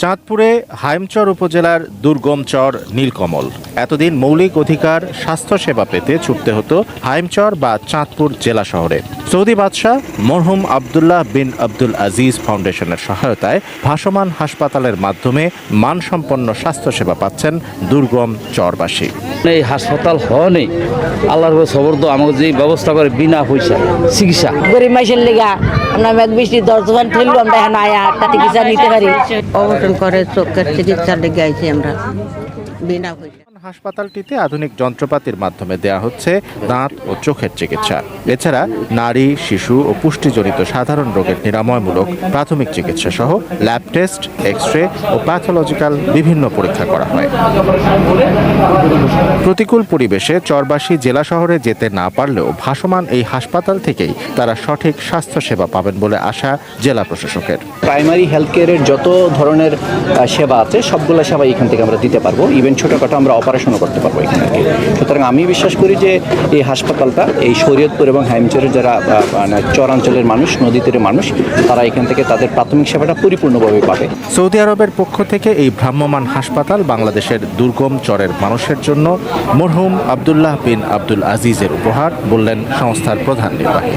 চাঁদপুরে হাইমচর উপজেলার দুর্গম চর নীলকমল। এতদিন মৌলিক অধিকার স্বাস্থ্যসেবা পেতে ছুটতে হতো হাইমচর বা চাঁদপুর জেলা শহরে। সৌদি বাদশাহ মরহুম আবদুল্লাহ বিন আব্দুল আজিজ ফাউন্ডেশনের সহায়তায় ভাসমান হাসপাতালের মাধ্যমে মানসম্পন্ন স্বাস্থ্যসেবা পাচ্ছেন দুর্গম চরবাসী। এই হাসপাতাল হওয়া আল্লাহর সবর তো আমাকে যে ব্যবস্থা করে বিনা পয়সা চিকিৎসা। গরিব মাইসের লেগা আমরা মেঘ বৃষ্টি দশ দোকান ঠেললো আমরা এখন আয়া চিকিৎসা নিতে পারি। করে চোখের চিকিৎসা লেগে আইছি আমরা। বিনা পয়সা হাসপাতালটিতে আধুনিক যন্ত্রপাতির মাধ্যমে দেয়া হচ্ছে দাঁত ও চোখের চিকিৎসা। এছাড়া নারী, শিশু ও পুষ্টিজনিত সাধারণ রোগের নিরাময়মূলক প্রাথমিক চিকিৎসা সহ ল্যাব টেস্ট এক্স রে ও প্যাথোলজিক্যাল বিভিন্ন পরীক্ষা করা হয়। প্রতিকূল পরিবেশে চরবাসী জেলা শহরে যেতে না পারলেও ভাসমান এই হাসপাতাল থেকেই তারা সঠিক স্বাস্থ্যসেবা পাবেন বলে আশা জেলা প্রশাসকের। প্রাইমারি হেলথ কেয়ারের যত ধরনের সেবা আছে, সবগুলো সেবা এখান থেকে আমরা দিতে পারব। ইভেন ছোটখাটো আমরা অপারেশনও করতে পারব এখান থেকে সুতরাং আমি বিশ্বাস করি যে এই হাসপাতালটা এই শরীয়তপুর এবং হাইমচরের যারা মানে চরাঞ্চলের মানুষ নদী তীরের মানুষ তারা এখান থেকে তাদের প্রাথমিক সেবাটা পরিপূর্ণভাবে পাবে। সৌদি আরবের পক্ষ থেকে এই ভ্রাম্যমাণ হাসপাতাল বাংলাদেশের দুর্গম চরের মানুষের জন্য মরহুম আবদুল্লাহ বিন আব্দুল আজিজের উপহার বললেন সংস্থার প্রধান নির্বাহী।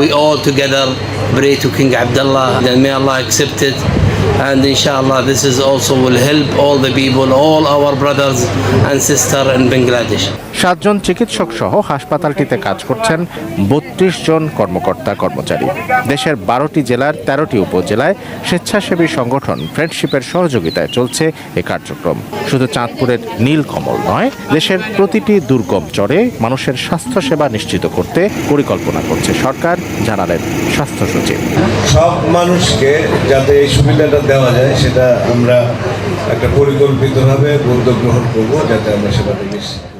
We all together pray to King Abdullah and may Allah accept it. And inshallah, this is also will help all the people, all our brothers and sisters in Bangladesh. সাতজন চিকিৎসক সহ হাসপাতালটিতে কাজ করছেন বত্রিশ জন কর্মকর্তা কর্মচারী। দেশের বারোটি জেলার তেরোটি উপজেলায় স্বেচ্ছাসেবী সংগঠন ফ্রেন্ডশিপের সহযোগিতায় চলছে এ কার্যক্রম। শুধু চাঁদপুরের নীলকমল নয় দেশের প্রতিটি দুর্গম চরে মানুষের স্বাস্থ্যসেবা নিশ্চিত করতে পরিকল্পনা করছে সরকার জানালেন স্বাস্থ্য সচিব সব মানুষকে যাতে এই সুবিধাটা দেওয়া যায় সেটা আমরা একটা পরিকল্পিতভাবে উদ্যোগ গ্রহণ করব যাতে আমরা সেটাতে নিশ্চিত